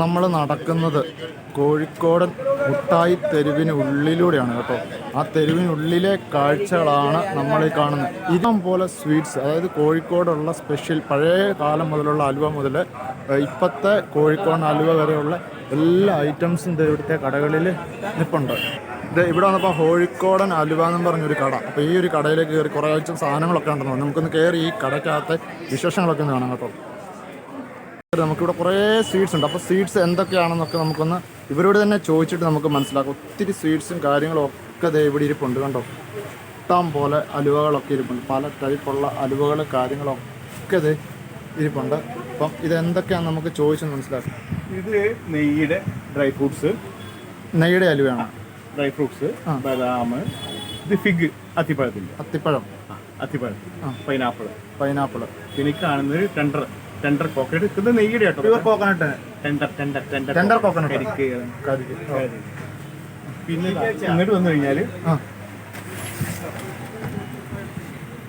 നമ്മൾ നടക്കുന്നത് കോഴിക്കോടൻ മുട്ടായി തെരുവിന് ഉള്ളിലൂടെയാണ് കേട്ടോ. ആ തെരുവിനുള്ളിലെ കാഴ്ചകളാണ് നമ്മൾ ഈ കാണുന്നത്. ഇതം പോലെ സ്വീറ്റ്സ് അതായത് കോഴിക്കോടുള്ള സ്പെഷ്യൽ പഴയ കാലം മുതലുള്ള അലുവ മുതൽ ഇപ്പോഴത്തെ കോഴിക്കോടൻ അലുവ വരെയുള്ള എല്ലാ ഐറ്റംസും ഇവിടുത്തെ കടകളിൽ നിൽപ്പുണ്ട് ഇത് ഇവിടെ വന്നപ്പോൾ കോഴിക്കോടൻ അലുവ എന്ന് പറഞ്ഞൊരു കട. അപ്പോൾ ഈ ഒരു കടയിലേക്ക് കയറി കുറേ ഐറ്റം സാധനങ്ങളൊക്കെ ഉണ്ടെന്ന് നമുക്കൊന്ന് കയറി ഈ കടയ്ക്കകത്തെ വിശേഷങ്ങളൊക്കെ ഒന്ന് കാണാം കേട്ടോ. നമുക്കിവിടെ കുറേ സ്വീറ്റ്സ് ഉണ്ട്. അപ്പോൾ സ്വീറ്റ്സ് എന്തൊക്കെയാണെന്നൊക്കെ നമുക്കൊന്ന് ഇവരോട് തന്നെ ചോദിച്ചിട്ട് നമുക്ക് മനസ്സിലാക്കാം. ഒത്തിരി സ്വീറ്റ്സും കാര്യങ്ങളും ഒക്കെ ദേ ഇവിടെ ഇരിപ്പുണ്ട് കണ്ടോ? ഇഷ്ടം പോലെ അലുവകളൊക്കെ ഇരിപ്പുണ്ട്. പല ടൈപ്പുള്ള അലുവകൾ കാര്യങ്ങളൊക്കെ ഇത് ഇരിപ്പുണ്ട്. അപ്പം ഇത് എന്തൊക്കെയാണെന്ന് നമുക്ക് ചോദിച്ച് മനസ്സിലാക്കാം. ഇത് നെയ്യുടെ ഡ്രൈ ഫ്രൂട്ട്സ് നെയ്യുടെ അലുവയാണ്. ഡ്രൈ ഫ്രൂട്ട്സ് ബദാം. ഇത് ഫിഗ് അത്തിപ്പഴത്തിന്റെ. അത്തിപ്പഴം. അത്തിപ്പഴം. പൈനാപ്പിൾ പൈനാപ്പിൾ പിന്നെ ഈ കാണുന്നത് ടെൻഡർ ടെൻഡർ കോക്കനട്ട് ഇത് നെയ്യുടെ കേട്ടോ pure coconut tender tender tender tender coconut കരിക്ക് കരിക്ക്. പിന്നെ ഇങ്ങോട്ട് വന്നു കഴിഞ്ഞാൽ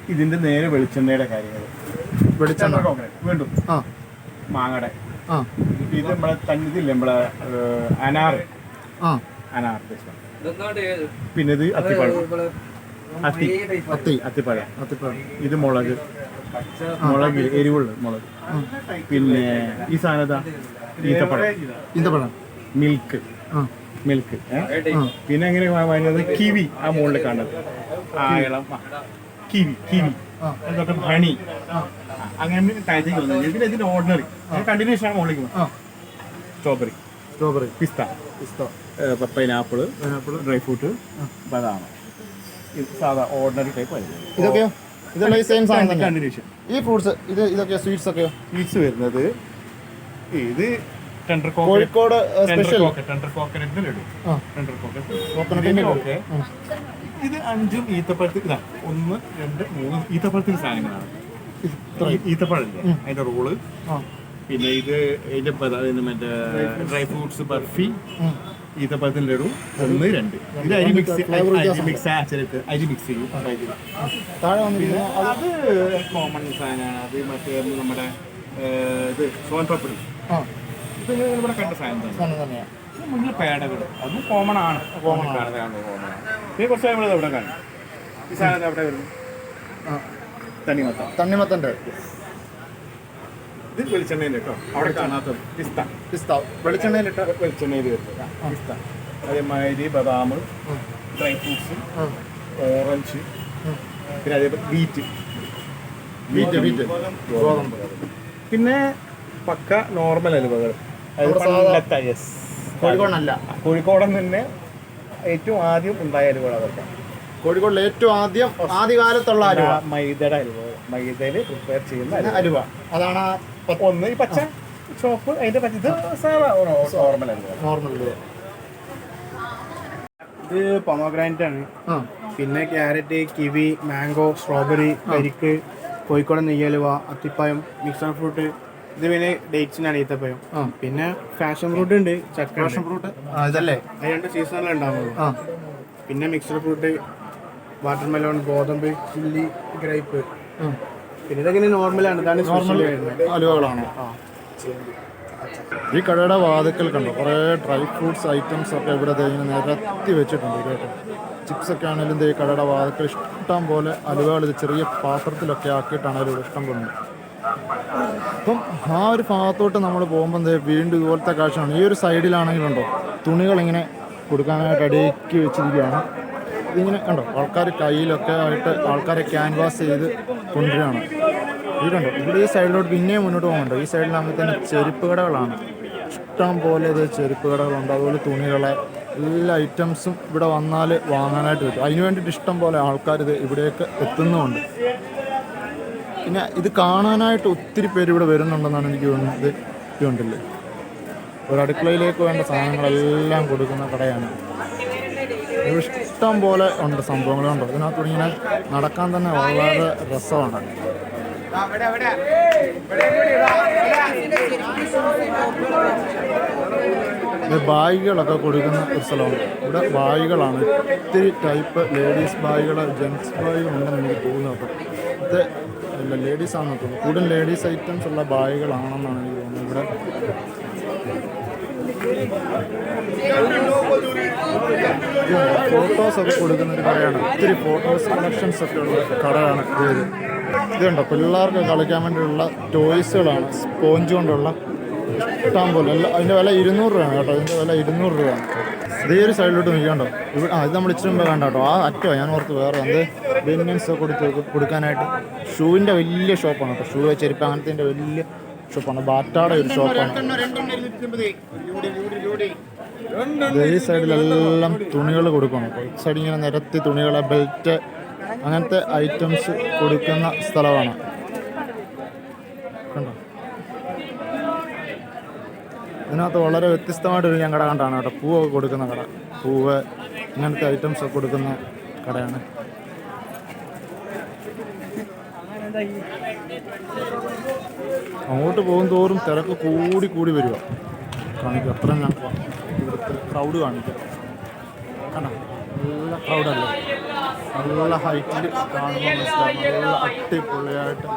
ഇതിന്റെ നേരെ വെളിച്ചെണ്ണയുടെ കാര്യങ്ങൾ വെളിച്ചെണ്ണ. കോക്കനട്ട് വീണ്ടും. ആ. മാങ്ങയുടെ ആ. ഇത് നമ്മളെ തന്നിതില്ലേ നമ്മളെ അനാറ്. ആ. അനാർ പിന്നെ ഇത് അത്തിപ്പഴം അത്തി. അത്തി അത്തിപ്പഴം അത്തിപ്പഴം ഇത് മുളക്. മുളക് എരിവുള്ള മുളക്. പിന്നെ ഈ സാധനതാ ഈത്തപ്പഴം. ഈന്തപ്പഴം മിൽക്ക്. ആ. മിൽക്ക്. പിന്നെ എങ്ങനെ വരുന്നത്? കിവി. ആ മുകളിൽ കാണുന്നത്. ആ ഇളം. ആ, കിവി കിവി. എന്നിട്ട് ഹണി. അങ്ങനെ താഴത്തേക്ക് വന്നത് ഇതിന് ഇതിന്റെ ഓർഡിനറി. കണ്ടിന്യൂഷൻ ആണ് മുകളിലേക്ക് strawberry strawberry pista. Pista. Pineapple pineapple dry fruit ബദാം. സാധാ ഓർഡിനറി ടൈപ്പ് ആയിരുന്നു ഇതൊക്കെയോ? ഇതെല്ലാം ഈ സെയിം സാധനം കണ്ടിന്യൂഷൻ. ഈ ഫ്രൂട്ട്സ് ഇത് ഇതൊക്കെ സ്വീറ്റ്സ് ഒക്കെയോ? സ്വീറ്റ്സ് വരുന്നത് ഇത് കോഴിക്കോട് സ്പെഷ്യൽ ഇത് അഞ്ചും ഈത്തപ്പഴത്തിൽ ഇതാ ഒന്ന് രണ്ട് മൂന്ന് ഈത്തപ്പഴത്തിന്റെ സാധനങ്ങളാണ്. ഈത്തപ്പഴം അതിന്റെ റോൾ. പിന്നെ ഇത് ഇതിന്റെ പത- മറ്റേ ഡ്രൈ ഫ്രൂട്ട്സ് ബർഫി ഉം. ഈത്തപ്പഴത്തിന്റെ ലഡു ഒന്ന് രണ്ട്. ഇത് അരി മിക്സ് അരി മിക്സ് ആച്ചരക്ക് അരി മിക്സ് ചെയ്യും. പിന്നെ അത് കോമൺ സാധനമാണ്. അത് മറ്റേ നമ്മുടെ ഇത് സോൻ പപ്പടി ഇത് ഇവിടെ കണ്ട സാധനം തന്നെ. സാധനം തന്നെയാണ് മുന്നിൽ പേടകൾ അത് കോമൺ ആണ്. കോമൺ ആണ്. കോമൺ ആണ്. പിന്നെ കുറച്ച് നമ്മൾ ഇവിടെ കാണും? ഈ സാധനം അവിടെ വരുന്നു? ആ. തണ്ണിമത്ത തണ്ണിമത്തന്റെ. ഇത് വെളിച്ചെണ്ണയിൽ കേട്ടോ അവിടെ കാണാത്തത് പിസ്ത. പിസ്ത. വെളിച്ചെണ്ണയിൽ ഇട്ട? വെളിച്ചെണ്ണയിൽ വരുന്നത് പിസ്ത. അതേമാതിരി ബദാം ഡ്രൈ ഫ്രൂട്ട്സ് ഓറഞ്ച് പിന്നെ അതേപോലെ ബീറ്റ് വീറ്റ് വീറ്റ്. ഗോതമ്പ്. പിന്നെ പക്ക നോർമൽ അലുവകൾ. കോഴിക്കോടല്ല കോഴിക്കോടൻ തന്നെ ഏറ്റവും ആദ്യം ഉണ്ടായ അലുവകൾ അതൊക്കെ. കോഴിക്കോടിൽ ഏറ്റവും ആദ്യം ആദ്യകാലത്തുള്ള അലുവ. മൈദയുടെ അലുവ മൈദയിൽ പ്രിപ്പയർ ചെയ്യുന്ന അലുവ. അതാണ് ഒന്ന് ഈ പച്ച ചോപ്പ് അതിന്റെ പച്ച ഇത് നോർമൽ ഇത്. പൊമോഗ്രാനൈറ്റ് ആണ്. പിന്നെ ക്യാരറ്റ് കിവി മാംഗോ സ്ട്രോബെറി കരിക്ക് കോഴിക്കോട് നെയ്യലുവ അത്തിപ്പഴം മിക്സഡ് ഫ്രൂട്ട് ഇത് പിന്നെ ഡേറ്റ്സിനാണ് ഈത്തപ്പഴം പിന്നെ ഫാഷൻ ഫ്രൂട്ട് ഉണ്ട് ചക്ക ഫാഷൻ ഫ്രൂട്ട് ഇതല്ലേ? അത് രണ്ട് സീസണിൽ ഉണ്ടാവുള്ളൂ പിന്നെ മിക്സഡ് ഫ്രൂട്ട് വാട്ടർമെലോൺ ഗോതമ്പ് ചില്ലി ഗ്രേപ്പ്. പിന്നെ നോർമലാണ് നോർമൽ അലുവകളാണ്. ഈ കടയുടെ വാതുക്കൽ കണ്ടോ? കുറേ ഡ്രൈ ഫ്രൂട്ട്സ് ഐറ്റംസ് ഒക്കെ ഇവിടെ ഇങ്ങനെ നിരത്തി വെച്ചിട്ടുണ്ട്. കേട്ടോ. ചിപ്സ് ഒക്കെ ആണെങ്കിലും ഈ കടയുടെ വാതുക്കൽ ഇഷ്ടം പോലെ അലുവകൾ ഇത് ചെറിയ പാത്രത്തിലൊക്കെ ആക്കിയിട്ടാണ് അതിലൂടെ ഇഷ്ടം പോലെ അപ്പം ആ ഒരു ഭാഗത്തോട്ട് നമ്മൾ പോകുമ്പോൾ വീണ്ടും ഇതുപോലത്തെ കാഴ്ചയാണ്. ഈ ഒരു സൈഡിലാണെങ്കിലുണ്ടോ തുണികളിങ്ങനെ കൊടുക്കാനായിട്ട് അടുക്കി വെച്ചിരിക്കുകയാണ്. ഇതിങ്ങനെ കണ്ടോ ആൾക്കാർ കയ്യിലൊക്കെ ആയിട്ട് ആൾക്കാരെ ക്യാൻവാസ് ചെയ്ത് കൊണ്ടുവരികയാണ്. കണ്ടു ഇവിടെ ഈ സൈഡിലോട്ട് പിന്നെയും മുന്നോട്ട് പോകുന്നുണ്ട് ഈ സൈഡിലാകുമ്പോൾ തന്നെ ചെരുപ്പ് കടകളാണ്. ഇഷ്ടം പോലെ ഇത് ചെരുപ്പ് കടകളുണ്ട്. അതുപോലെ തുണികളെ എല്ലാ ഐറ്റംസും ഇവിടെ വന്നാൽ വാങ്ങാനായിട്ട് പറ്റും. അതിന് വേണ്ടിയിട്ട് ഇഷ്ടം പോലെ ആൾക്കാർ ഇത് ഇവിടേക്ക് എത്തുന്നുമുണ്ട്. പിന്നെ ഇത് കാണാനായിട്ട് ഒത്തിരി പേര് ഇവിടെ വരുന്നുണ്ടെന്നാണ് എനിക്ക് തോന്നുന്നത്. ഇതുണ്ടല്ലേ? ഒരു അടുക്കളയിലേക്ക് വേണ്ട സാധനങ്ങളെല്ലാം കൊടുക്കുന്ന കടയാണ്. ഇഷ്ടം പോലെ ഉണ്ട് സംഭവങ്ങളുണ്ട് ഇതിനകത്ത് ഇങ്ങനെ നടക്കാൻ തന്നെ വളരെ രസമാണ്. ബായികളൊക്കെ കൊടുക്കുന്ന ഒരു സ്ഥലമാണ്. ഇവിടെ ബാഗുകളാണ്. ഒത്തിരി ടൈപ്പ് ലേഡീസ് ബാഗുകൾ ജെൻസ് ബായികൾ ഉണ്ടെന്ന് എനിക്ക് തോന്നുന്നു കേട്ടോ. ഇത് അല്ല ലേഡീസ് ആണെന്ന് തോന്നുന്നു. കൂടുതൽ ലേഡീസ് ഐറ്റംസ് ഉള്ള ബാഗുകളാണെന്നാണ് എനിക്ക് തോന്നുന്നത്. ഇവിടെ ഫോട്ടോസ് ഒക്കെ കൊടുക്കുന്ന ഒരു കടയാണ്. ഒത്തിരി ഫോട്ടോസ് കളക്ഷൻസ് ഒക്കെ ഉള്ള കടയാണ് ഇത്. ഇതുണ്ടോ പിള്ളേർക്ക് കളിക്കാൻ വേണ്ടിയുള്ള ടോയ്സുകളാണ് സ്പോഞ്ച് കൊണ്ടുള്ള ഇഷ്ടം പോലെ അല്ല അതിന്റെ വില ഇരുന്നൂറ് രൂപയാണ് കേട്ടോ. അതിന്റെ വില ഇരുന്നൂറ് രൂപയാണ്. ഇതേ ഒരു സൈഡിലോട്ട് നിൽക്കണ്ടോ ഇവിടെ ആ ഇത് നമ്മൾ ഇച്ചിരി മുമ്പ് കണ്ട കേട്ടോ. ആ അറ്റോ ഞാൻ ഓർത്ത് വേറെ എന്ത്? ബെന്നിൻസ് കൊടുത്ത് കൊടുക്കാനായിട്ട്. ഷൂവിന്റെ വലിയ ഷോപ്പാണ് കേട്ടോ. ഷൂ ചെരുപ്പ് അങ്ങനത്തെ വലിയ ഷോപ്പാണ്. ബാറ്റാടെ ഒരു ഷോപ്പാണ്. ഈ സൈഡിലെല്ലാം തുണികൾ കൊടുക്കണം. സൈഡ് ഇങ്ങനെ നിരത്തി തുണികളെ ബെൽറ്റ് അങ്ങനത്തെ ഐറ്റംസ് കൊടുക്കുന്ന സ്ഥലമാണ്. കണ്ടോ? ഇതിനകത്ത് വളരെ വ്യത്യസ്തമായിട്ടൊരു ഞാൻ കട കണ്ടാണ് കേട്ടോ. പൂവൊക്കെ കൊടുക്കുന്ന കട. പൂവ് ഇങ്ങനത്തെ ഐറ്റംസ് ഒക്കെ കൊടുക്കുന്ന കടയാണ്. അങ്ങോട്ട് പോകും തോറും തിരക്ക് കൂടി കൂടി വരിക. കാണിക്കും അത്ര ഞാൻ ഇവിടുത്തെ ക്രൗഡ് കാണിക്കും. നല്ല ക്രൗഡല്ലേ നല്ല ഹൈറ്റിൽ കാണുമ്പോൾ നല്ല അടിപൊളിയായിട്ട്.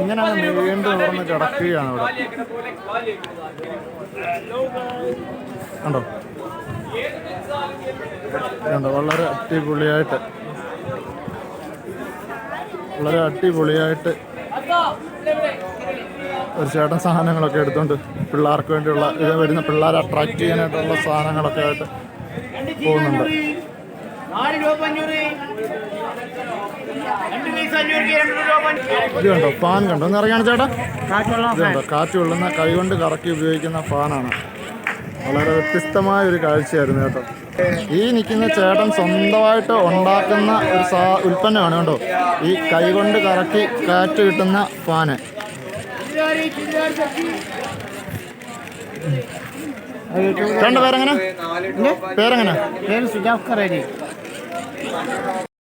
ഇങ്ങനെ നീണ്ടു തുറന്ന് കിടക്കുകയാണ് ഇവിടെ. കണ്ടോ? കണ്ടോ? വളരെ അടിപൊളിയായിട്ട് വളരെ അടിപൊളിയായിട്ട് ഒരു ചേട്ടൻ സാധനങ്ങളൊക്കെ എടുത്തുകൊണ്ട് പിള്ളേർക്ക് വേണ്ടിയുള്ള ഇത് വരുന്ന പിള്ളേരെ അട്രാക്ട് ചെയ്യാനായിട്ടുള്ള സാധനങ്ങളൊക്കെ ആയിട്ട് പോകുന്നുണ്ട്. ഇത് കണ്ടോ? ഫാൻ കണ്ടോ? ഒന്ന് ഇറങ്ങിയാണ് ചേട്ടാ. ഇത് കണ്ടോ? കാറ്റ് കൊള്ളുന്ന കൈകൊണ്ട് കറക്കി ഉപയോഗിക്കുന്ന ഫാനാണ്. വളരെ വ്യത്യസ്തമായ ഒരു കാഴ്ചയായിരുന്നു കേട്ടോ. ഈ നിൽക്കുന്ന ചേട്ടൻ സ്വന്തമായിട്ട് ഉണ്ടാക്കുന്ന ഒരു സാ ഉൽപ്പന്നമാണ് കേട്ടോ ഈ കൈകൊണ്ട് കറക്കി കാറ്റ് കിട്ടുന്ന ഫാന്. ചേട്ടന്റെ പേരെങ്ങനെ? പേരെങ്ങനെ? പേര് സുജാഫ് കറേരി